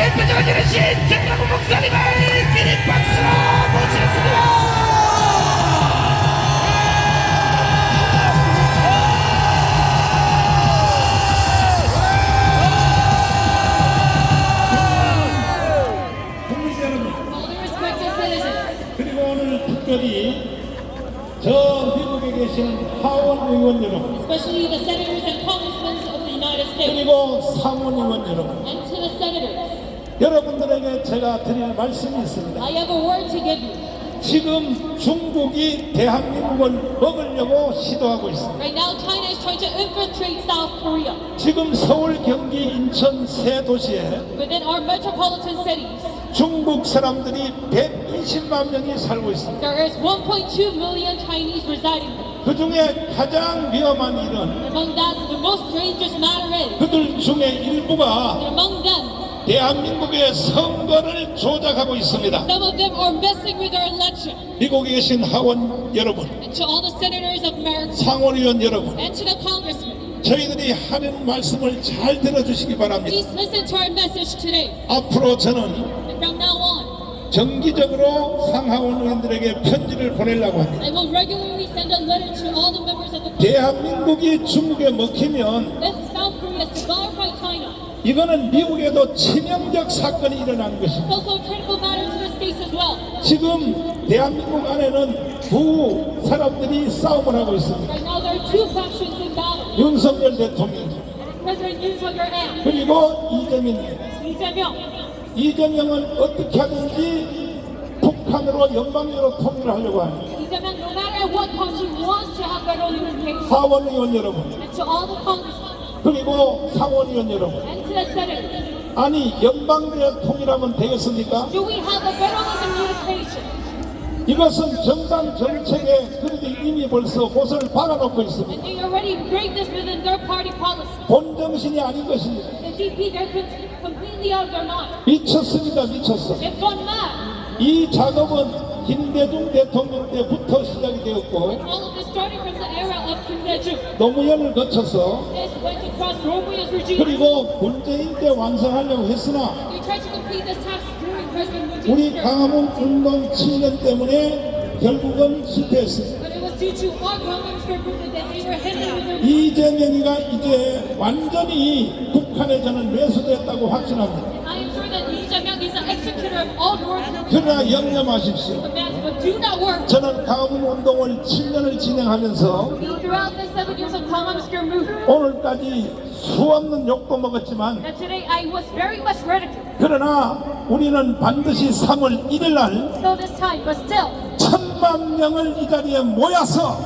대표적인 이르신 정강훈 목사님을 기립 박수로 모시겠습니다. 그리고 오늘 특별히 저 미국에 계시는 하원 의원 여러분 especially the senators and congressmen of the United States, 그리고 상원 의원 여러분 and to the senators, 여러분들에게 제가 드릴 말씀이 있습니다. I have a word to give you. 지금 중국이 대한민국을 먹으려고 시도하고 있습니다. Right now, China is trying to infiltrate South Korea. 지금 서울, 경기, 인천 세 도시에 Within our metropolitan cities, 중국 사람들이 120만 명이 살고 있습니다. there is 1.2 million Chinese residing there. 그 중에 가장 위험한 일은 Among that, the most dangerous matter is 그들 중에 일부가 among 대한민국의 선거를 조작하고 있습니다. some of them are messing with our election. 미국에 계신 하원 여러분, And to all the senators of America 상원의원 여러분, and to the congressmen, 저희들이 하는 말씀을 잘 들어주시기 바랍니다. please listen to our message today. 앞으로 저는 And from now on, 정기적으로 상하원 의원들에게 편지를 보내려고 합니다. I will regularly send a letter to all the members of the Congress. 대한민국이 중국에 먹히면 If South Korea is devoured by China, 이거는 미국에도 치명적 사건이 일어나는 것입니다. 지금 대한민국 안에는 두 사람들이 싸움을 하고 있습니다. 윤석열 대통령 그리고 이재명 Lee Jae-myung. 이재명은 어떻게 하든지 북한으로 연방으로 통일을 하려고 합니다. Lee Jae-myung, no matter at what cost, he wants to have federal unification. 하원 의원 여러분 그리고 상원 의원 여러분 아니 연방대 통일하면 되겠습니까? 이것은 정당 정책에 그래도 이미 벌써 못을 박아놓고 있습니다. Policy. 본정신이 아닌 것입니다. 미쳤습니다. 미쳤어. 이 작업은 김대중 대통령 때부터 시작이 되었고 All of this started from the era of Kim Dae-jung. 노무현을 거쳐서 This went across Romeo's regime. 그리고 문재인 때 완성하려고 했으나 They tried to complete this task during President Moon Jae-in's 우리. 강화문 운동 7년 때문에 결국은 실패했습니다. But it was due to our Congress movement that they were hindered with their 이재명이가 이제 완전히 북한에 저는 매수됐다고 확신합니다. I am sure that Lee Jae-myung is the executor of all North 그러나 not work. 저는 강화문 운동을 7년을 진행하면서 Throughout the seven years of Kalm Obscure movement, 오늘까지 수없는 욕도 먹었지만. 그러나 우리는 반드시 3월 1일 날 So this time, but still, 천만 명을 이 자리에 모여서.